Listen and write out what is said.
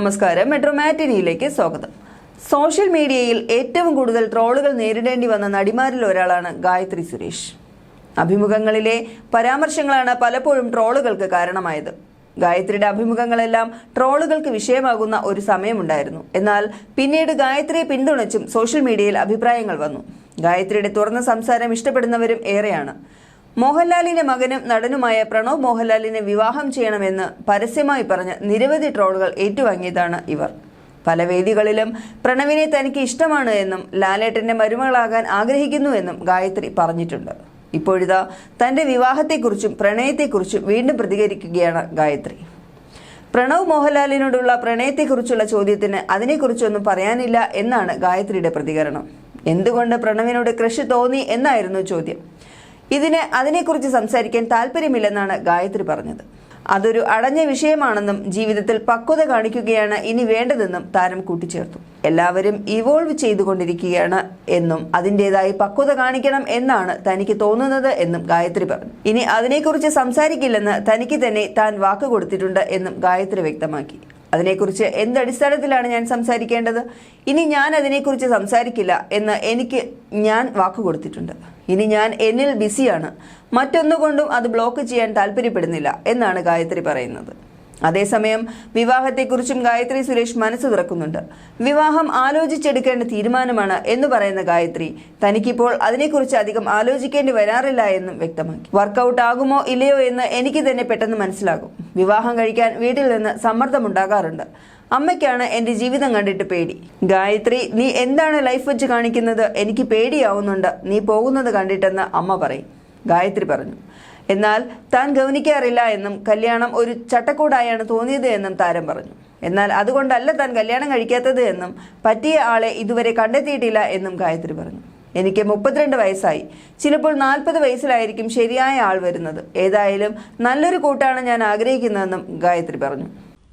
നമസ്കാരം. മെട്രോ മാറ്റിനിയിലേക്ക് സ്വാഗതം. സോഷ്യൽ മീഡിയയിൽ ഏറ്റവും കൂടുതൽ ട്രോളുകൾ നേരിടേണ്ടി വന്ന നടിമാരിൽ ഒരാളാണ് ഗായത്രി സുരേഷ്. അഭിമുഖങ്ങളിലെ പരാമർശങ്ങളാണ് പലപ്പോഴും ട്രോളുകൾക്ക് കാരണമായത്. ഗായത്രിയുടെ അഭിമുഖങ്ങളെല്ലാം ട്രോളുകൾക്ക് വിഷയമാകുന്ന ഒരു സമയമുണ്ടായിരുന്നു. എന്നാൽ പിന്നീട് ഗായത്രിയെ പിന്തുണച്ചും സോഷ്യൽ മീഡിയയിൽ അഭിപ്രായങ്ങൾ വന്നു. ഗായത്രിയുടെ തുറന്ന സംസാരം ഇഷ്ടപ്പെടുന്നവരും ഏറെയാണ്. മോഹൻലാലിന്റെ മകനും നടനുമായ പ്രണവ് മോഹൻലാലിനെ വിവാഹം ചെയ്യണമെന്ന് പരസ്യമായി പറഞ്ഞ് നിരവധി ട്രോളുകൾ ഏറ്റുവാങ്ങിയതാണ് ഇവർ. പല വേദികളിലും പ്രണവിനെ തനിക്ക് ഇഷ്ടമാണ് എന്നും ലാലേട്ടന്റെ മരുമകളാകാൻ ആഗ്രഹിക്കുന്നുവെന്നും ഗായത്രി പറഞ്ഞിട്ടുണ്ട്. ഇപ്പോഴിതാ തന്റെ വിവാഹത്തെക്കുറിച്ചും പ്രണയത്തെക്കുറിച്ചും വീണ്ടും പ്രതികരിക്കുകയാണ് ഗായത്രി. പ്രണവ് മോഹൻലാലിനോടുള്ള പ്രണയത്തെക്കുറിച്ചുള്ള ചോദ്യത്തിന് അതിനെക്കുറിച്ചൊന്നും പറയാനില്ല എന്നാണ് ഗായത്രിയുടെ പ്രതികരണം. എന്തുകൊണ്ട് പ്രണവിനോട് ക്രഷ് തോന്നി എന്നായിരുന്നു ചോദ്യം. ഇതിന് അതിനെക്കുറിച്ച് സംസാരിക്കാൻ താല്പര്യമില്ലെന്നാണ് ഗായത്രി പറഞ്ഞത്. അതൊരു അടഞ്ഞ വിഷയമാണെന്നും ജീവിതത്തിൽ പക്വത കാണിക്കുകയാണ് ഇനി വേണ്ടതെന്നും താരം കൂട്ടിച്ചേർത്തു. എല്ലാവരും ഇവോൾവ് ചെയ്തുകൊണ്ടിരിക്കുകയാണ് എന്നും അതിന്റെതായി പക്വത കാണിക്കണം എന്നാണ് തനിക്ക് തോന്നുന്നത് എന്നും ഗായത്രി പറഞ്ഞു. ഇനി അതിനെക്കുറിച്ച് സംസാരിക്കില്ലെന്ന് തനിക്ക് തന്നെ താൻ വാക്ക് കൊടുത്തിട്ടുണ്ട് എന്നും ഗായത്രി വ്യക്തമാക്കി. അതിനെക്കുറിച്ച് എന്തടിസ്ഥാനത്തിലാണ് ഞാൻ സംസാരിക്കേണ്ടത്? ഇനി ഞാൻ അതിനെക്കുറിച്ച് സംസാരിക്കില്ല എന്ന് എനിക്ക് ഞാൻ വാക്ക് കൊടുത്തിട്ടുണ്ട്. ഇനി ഞാൻ എന്നിൽ ബിസിയാണ്. മറ്റൊന്നുകൊണ്ടും അത് ബ്ലോക്ക് ചെയ്യാൻ താല്പര്യപ്പെടുന്നില്ല എന്നാണ് ഗായത്രി പറയുന്നത്. അതേസമയം വിവാഹത്തെക്കുറിച്ചും ഗായത്രി സുരേഷ് മനസ്സ് തുറക്കുന്നുണ്ട്. വിവാഹം ആലോചിച്ചെടുക്കേണ്ട തീരുമാനമാണ് എന്ന് പറയുന്ന ഗായത്രി തനിക്കിപ്പോൾ അതിനെക്കുറിച്ച് അധികം ആലോചിക്കേണ്ടി വരാറില്ല എന്നും വ്യക്തമാക്കി. വർക്കൗട്ട് ആകുമോ ഇല്ലയോ എന്ന് എനിക്ക് തന്നെ പെട്ടെന്ന് മനസ്സിലാകും. വിവാഹം കഴിക്കാൻ വീട്ടിൽ നിന്ന് സമ്മർദ്ദമുണ്ടാകാറുണ്ട്. അമ്മയ്ക്കാണ് എന്റെ ജീവിതം കണ്ടിട്ട് പേടി. ഗായത്രി നീ എന്താണ് ലൈഫ് വെച്ച് കാണിക്കുന്നത്? എനിക്ക് പേടിയാവുന്നുണ്ട്. നീ പോകുന്നത് കണ്ടിട്ടെന്ന് അമ്മ പറയും. ഗായത്രി പറഞ്ഞു. എന്നാൽ താൻ ഗൗനിക്കാറില്ല എന്നും കല്യാണം ഒരു ചട്ടക്കൂടായാണ് തോന്നിയത് എന്നും താരം പറഞ്ഞു. എന്നാൽ അതുകൊണ്ടല്ല താൻ കല്യാണം കഴിക്കാത്തത് എന്നും പറ്റിയ ആളെ ഇതുവരെ കണ്ടെത്തിയിട്ടില്ല എന്നും ഗായത്രി പറഞ്ഞു. എനിക്ക് മുപ്പത്തിരണ്ട് വയസ്സായി. ചിലപ്പോൾ നാൽപ്പത് വയസ്സിലായിരിക്കും ശരിയായ ആൾ വരുന്നത്. ഏതായാലും നല്ലൊരു കൂട്ടാണ് ഞാൻ ആഗ്രഹിക്കുന്നതെന്നും ഗായത്രി പറഞ്ഞു.